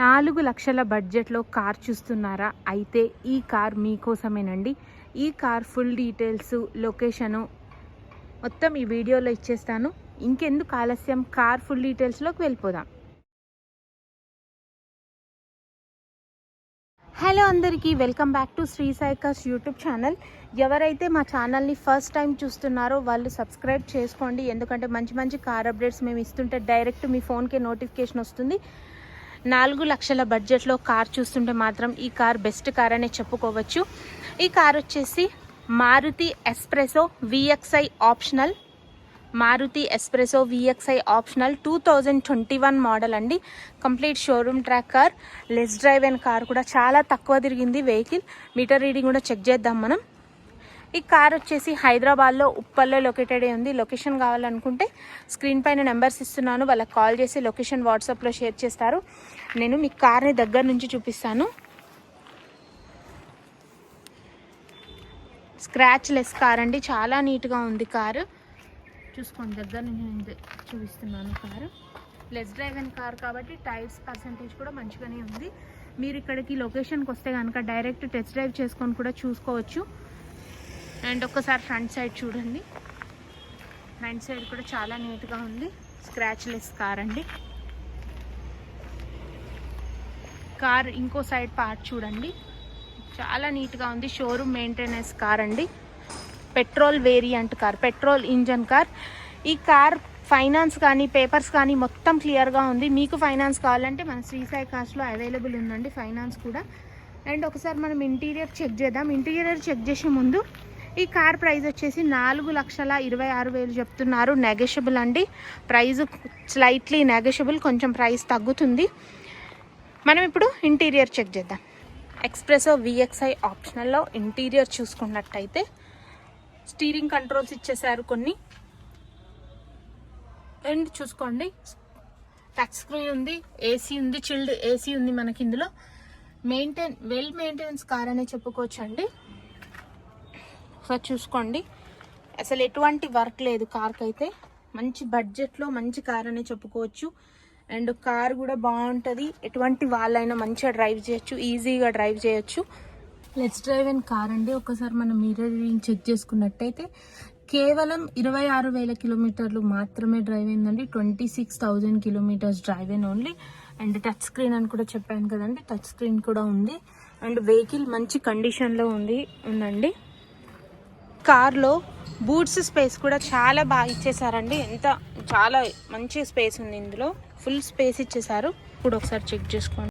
నాలుగు లక్షల బడ్జెట్లో కార్ చూస్తున్నారా? అయితే ఈ కార్ మీకోసమేనండి. ఈ కార్ ఫుల్ డీటెయిల్స్ లొకేషను మొత్తం ఈ వీడియోలో ఇచ్చేస్తాను. ఇంకెందుకు ఆలస్యం? కార్ ఫుల్ డీటెయిల్స్లోకి వెళ్ళిపోదాం. హలో అందరికీ వెల్కమ్ బ్యాక్ టు శ్రీ సైకర్స్ యూట్యూబ్ ఛానల్. ఎవరైతే మా ఛానల్ని ఫస్ట్ టైం చూస్తున్నారో వాళ్ళు సబ్స్క్రైబ్ చేసుకోండి. ఎందుకంటే మంచి మంచి కార్ అప్డేట్స్ మేము ఇస్తుంటే డైరెక్ట్ మీ ఫోన్కే నోటిఫికేషన్ వస్తుంది. నాలుగు లక్షల బడ్జెట్లో కార్ చూస్తుంటే మాత్రం ఈ కార్ బెస్ట్ కార్ అనే చెప్పుకోవచ్చు. ఈ కార్ వచ్చేసి Maruti Espresso VXI optional. Maruti Espresso VXI optional two thousand twenty one model అండి. Complete showroom track car less drive and car కూడా చాలా తక్కువ తిరిగింది వెహికల్. మీటర్ రీడింగ్ కూడా చెక్ చేద్దాం మనం. ఈ కార్ వచ్చేసి హైదరాబాద్లో ఉప్పల్లో లొకేటెడ్ ఉంది. లొకేషన్ కావాలనుకుంటే స్క్రీన్ పైన నెంబర్స్ ఇస్తున్నాను. వాళ్ళకి కాల్ చేసి లొకేషన్ వాట్సాప్లో షేర్ చేస్తారు. నేను మీ కార్ని దగ్గర నుంచి చూపిస్తాను. స్క్రాచ్ లెస్ కార్ అండి. చాలా నీట్గా ఉంది కారు. చూసుకోండి దగ్గర నుంచి చూపిస్తున్నాను car. Less drive and car కాబట్టి టైర్స్ పర్సంటేజ్ కూడా మంచిగానే ఉంది. మీరు ఇక్కడికి లొకేషన్కి వస్తే కనుక డైరెక్ట్ టెస్ట్ డ్రైవ్ చేసుకొని కూడా చూసుకోవచ్చు. అండ్ ఒక్కసారి ఫ్రంట్ సైడ్ చూడండి. ఫ్రంట్ సైడ్ కూడా చాలా నీట్గా ఉంది. స్క్రాచ్లెస్ కార్ అండి. కార్ ఇంకో సైడ్ పార్ట్ చూడండి. చాలా నీట్గా ఉంది. షోరూమ్ మెయింటెనెన్స్ కార్ అండి. Petrol variant car petrol engine car ఈ కార్ ఫైనాన్స్ కానీ పేపర్స్ కానీ మొత్తం క్లియర్గా ఉంది. మీకు ఫైనాన్స్ కావాలంటే మన శ్రీసాయి కార్స్లో అవైలబుల్ ఉందండి ఫైనాన్స్ కూడా. అండ్ ఒకసారి మనం ఇంటీరియర్ చెక్ చేద్దాం. ఇంటీరియర్ చెక్ చేసే ముందు ఈ కార్ ప్రైస్ వచ్చేసి నాలుగు లక్షల ఇరవై ఆరు వేలు చెప్తున్నారు. నెగషియబుల్ అండి. ప్రైస్ స్లైట్లీ నెగషియబుల్ కొంచెం ప్రైస్ తగ్గుతుంది. మనం ఇప్పుడు ఇంటీరియర్ చెక్ చేద్దాం. ఎక్స్ప్రెసో విఎక్స్ఐ ఆప్షనల్లో ఇంటీరియర్ చూసుకున్నట్టయితే స్టీరింగ్ కంట్రోల్స్ ఇచ్చేసారు కొన్ని. అండ్ చూసుకోండి. టచ్ స్క్రీన్ ఉంది ఏసీ ఉంది చిల్డ్ ఏసీ ఉంది మనకి ఇందులో. మెయింటైన్ వెల్ మెయింటెనెన్స్ కార్ అనే చెప్పుకోవచ్చు అండి ఒకసారి చూసుకోండి. అసలు ఎటువంటి వర్క్ లేదు కార్కి అయితే. మంచి బడ్జెట్లో మంచి కార్ అనే చెప్పుకోవచ్చు. అండ్ కార్ కూడా బాగుంటుంది. ఎటువంటి వాళ్ళైనా మంచిగా డ్రైవ్ చేయొచ్చు ఈజీగా డ్రైవ్ చేయొచ్చు. లెట్స్ డ్రైవ్ అండ్ కార్ అండి. ఒకసారి మనం మీటర్ రీడింగ్ చెక్ చేసుకున్నట్టయితే కేవలం ఇరవై ఆరు వేల కిలోమీటర్లు మాత్రమే డ్రైవ్ అయిందండి twenty six thousand kilometres drive అయిన ఓన్లీ అండ్ టచ్ స్క్రీన్ అని కూడా చెప్పాను కదండి. టచ్ స్క్రీన్ కూడా ఉంది. అండ్ వెహికల్ మంచి కండిషన్లో ఉంది ఉందండి. కార్లో బూట్స్ స్పేస్ కూడా చాలా బాగా ఇచ్చేసారండి. ఎంత చాలా మంచి స్పేస్ ఉంది ఇందులో. ఫుల్ స్పేస్ ఇచ్చేసారు. ఇప్పుడు ఒకసారి చెక్ చేసుకోండి.